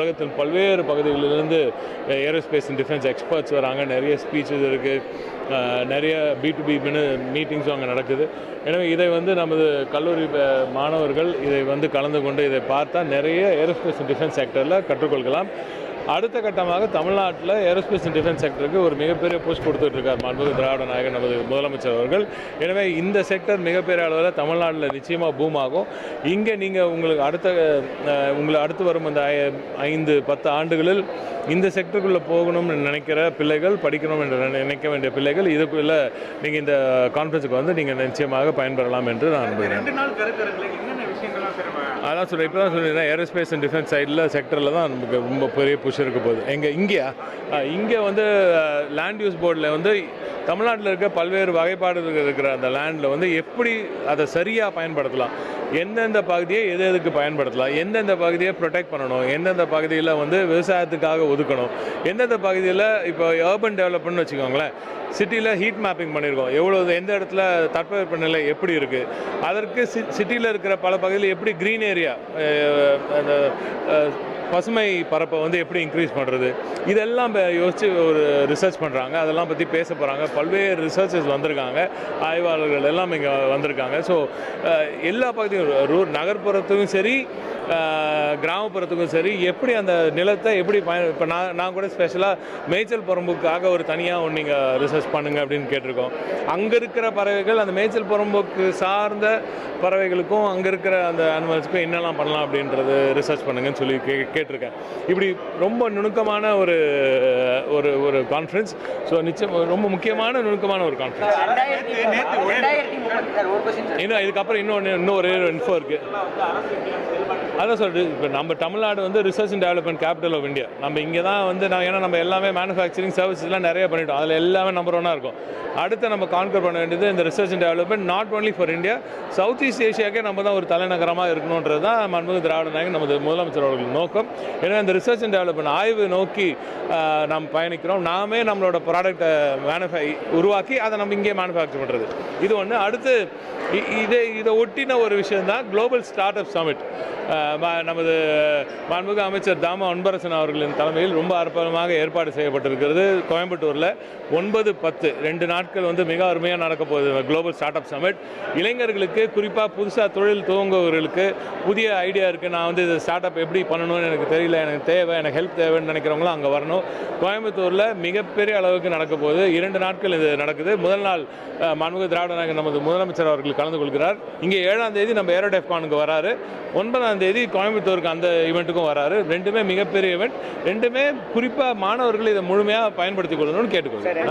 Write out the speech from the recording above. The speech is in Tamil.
உலகத்தின் பல்வேறு பகுதிகளிலிருந்து ஏரோஸ்பேஸ் அண்ட் டிஃபென்ஸ் எக்ஸ்பர்ட்ஸ் வராங்க. நிறைய ஸ்பீச்சஸ் இருக்குது நிறைய பி டு பி மீட்டிங்ஸும் அங்கே நடக்குது. எனவே இதை வந்து நமது கல்லூரி மாணவர்கள் இதை வந்து கலந்து கொண்டு இதை பார்த்தா நிறைய ஏரோஸ்பேஸ் அண்ட் டிஃபென்ஸ் செக்டரில் கற்றுக்கொள்ளலாம் அடுத்த கட்டமாக தமிழ்நாட்டில் ஏரோஸ்பேஸ் அண்ட் டிஃபென்ஸ் செக்டருக்கு ஒரு மிகப்பெரிய புஷ் கொடுத்துட்டு இருக்கார் மாண்புமிகு திராவிட நாயகன் நமது முதலமைச்சர் அவர்கள். எனவே இந்த செக்டர் மிகப்பெரிய அளவில் தமிழ்நாட்டில் நிச்சயமாக பூம் ஆகும். இங்கே நீங்கள் உங்களுக்கு அடுத்த உங்களை அடுத்து வரும் அந்த ஐந்து பத்து ஆண்டுகளில் இந்த செக்டருக்குள்ளே போகணும்னு நினைக்கிற பிள்ளைகள் படிக்கணும் என்று நினை- நினைக்க வேண்டிய பிள்ளைகள் இதுக்குள்ள நீங்கள் இந்த கான்ஃபரன்ஸுக்கு வந்து நீங்கள் நிச்சயமாக பயன்பெறலாம் என்று நான் நம்புகிறேன். அதான் சொல்கிறேன் இப்போ தான் சொல்லியிருந்தேன் ஏரோஸ்பேஸ் அண்ட் டிஃபென்ஸ் சைடில் செக்டரில் தான் நமக்கு ரொம்ப பெரிய புஷ் இருக்க போகுது. எங்கள் இங்கேயா? இங்கே வந்து லேண்ட் யூஸ் போர்டில் வந்து தமிழ்நாட்டில் இருக்க பல்வேறு வகைப்பாடுகள் இருக்கிற அந்த லேண்டில் வந்து எப்படி அதை சரியாக பயன்படுத்தலாம்? எந்தெந்த பகுதியை எது எதுக்கு பயன்படுத்தலாம்? எந்தெந்த பகுதியை ப்ரொடெக்ட் பண்ணணும்? எந்தெந்த பகுதியில் வந்து விவசாயத்துக்காக ஒதுக்கணும்? எந்தெந்த பகுதியில் இப்போ ஏர்பன் டெவலப்மெண்ட்னு வச்சுக்கோங்களேன் சிட்டியில் ஹீட் மேப்பிங் பண்ணியிருக்கோம். எவ்வளோ எந்த இடத்துல தட்பவெப்பநிலை எப்படி இருக்குது அதற்கு சி சிட்டியில் இருக்கிற பல பகுதியில் எப்படி க்ரீன் ஏரியா அந்த பசுமை பரப்பை வந்து எப்படி இன்க்ரீஸ் பண்ணுறது இதெல்லாம் யோசித்து ஒரு ரிசர்ச் பண்ணுறாங்க அதெல்லாம் பற்றி பேச போகிறாங்க பல்வேறு ரிசர்ச்சஸ் வந்திருக்காங்க. ஆய்வாளர்கள் எல்லாம் இங்கே வந்திருக்காங்க. ஸோ எல்லா பகுதியும் ரூர் நகர்ப்புறத்துக்கும் சரி கிராமப்புறத்துக்கும் சரி எப்படி அந்த நிலத்தை எப்படி பயன் இப்போ நான் நான் கூட ஸ்பெஷலாக மேய்ச்சல் புறம்போக்காக ஒரு தனியாக நீங்கள் ரிசர்ச் பண்ணுங்க அப்படின்னு கேட்டிருக்கோம். அங்கே இருக்கிற பறவைகள் அந்த மேய்ச்சல் புறம்போக்கு சார்ந்த பறவைகளுக்கும் அங்கே இருக்கிற அந்த அனிமல்ஸுக்கும் என்னெல்லாம் பண்ணலாம் அப்படின்றது ரிசர்ச் பண்ணுங்கன்னு சொல்லி கே கேட்டிருக்கேன். இப்படி ரொம்ப நுணுக்கமான ஒரு ஒரு ஒரு கான்ஃபரன்ஸ் ஸோ நிச்சயம் ரொம்ப முக்கியமான நுணுக்கமான ஒரு கான்ஃபரன்ஸ் இன்னும் இதுக்கப்புறம் இன்னொன்று இன்னும் ஒரே ஒரு இன்ஃபோ இருக்குது அதான் சொல்லிட்டு இப்போ நம்ம தமிழ்நாடு வந்து research and development capital of India நம்ம இங்கே தான் வந்து நான் ஏன்னா நம்ம எல்லாமே மேனுஃபேக்சரிங் சர்வீஸ்லாம் நிறைய பண்ணிட்டோம். அதில் எல்லாமே நம்பர் ஒன்னாக இருக்கும். அடுத்து நம்ம கான்கர் பண்ண வேண்டியது இந்த research and development not only for India south east ஏஷியாக்கே நம்ம தான் ஒரு தலைநகரமாக இருக்கணுன்றது தான் மன்முக திராவிட நாயகன் நமது முதலமைச்சர் அவர்கள் நோக்கம். ஏன்னா இந்த ரிசர்ச் அண்ட் டெவலப்மெண்ட் ஆய்வு நோக்கி நாம் பயணிக்கிறோம். நாமே நம்மளோட ப்ராடக்ட்டை மேனுஃபை உருவாக்கி அதை நம்ம இங்கே மேனுஃபேக்சர் பண்ணுறது இது ஒன்று அடுத்து இதே இதை இதை ஒட்டின ஒரு விஷயம் தான் குளோபல் ஸ்டார்ட் அப் சமிட் நமது மாண்புமிகு அமைச்சர் தாம அன்பரசன் அவர்களின் தலைமையில் ரொம்ப அற்புதமாக ஏற்பாடு செய்யப்பட்டிருக்கிறது. கோயம்புத்தூரில் ஒன்பது பத்து ரெண்டு நாள் நாட்கள் வந்து மிக அருமையாக நடக்க போகுது. குளோபல் ஸ்டார்ட் அப் சமிட் இளைஞர்களுக்கு குறிப்பாக புதுசாக தொழில் துவங்குவவர்களுக்கு புதிய ஐடியா இருக்குது நான் வந்து இது ஸ்டார்ட் அப் எப்படி பண்ணணும்னு எனக்கு தெரியல. எனக்கு தேவை எனக்கு ஹெல்ப் தேவைன்னு நினைக்கிறவங்களும் அங்கே வரணும். கோயம்புத்தூரில் மிகப்பெரிய அளவுக்கு நடக்க போகுது. இரண்டு நாட்கள் இது நடக்குது. முதல் நாள் மாண்புமிகு திராவிட நாயகன் நமது முதலமைச்சர் அவர்கள் கலந்து கொள்கிறார். இங்கே ஏழாம் தேதி நம்ம ஏரோடெஃப்கானுக்கு வராரு. ஒன்பதாம் தேதி கோயம்புத்தூருக்கு அந்த ஈவெண்ட்டுக்கும் வராரு. ரெண்டுமே மிகப்பெரிய ஈவெண்ட் ரெண்டுமே குறிப்பாக மாணவர்கள் இதை முழுமையாக பயன்படுத்திக் கொள்ளணும்னு கேட்டுக்கொள்கிறேன்.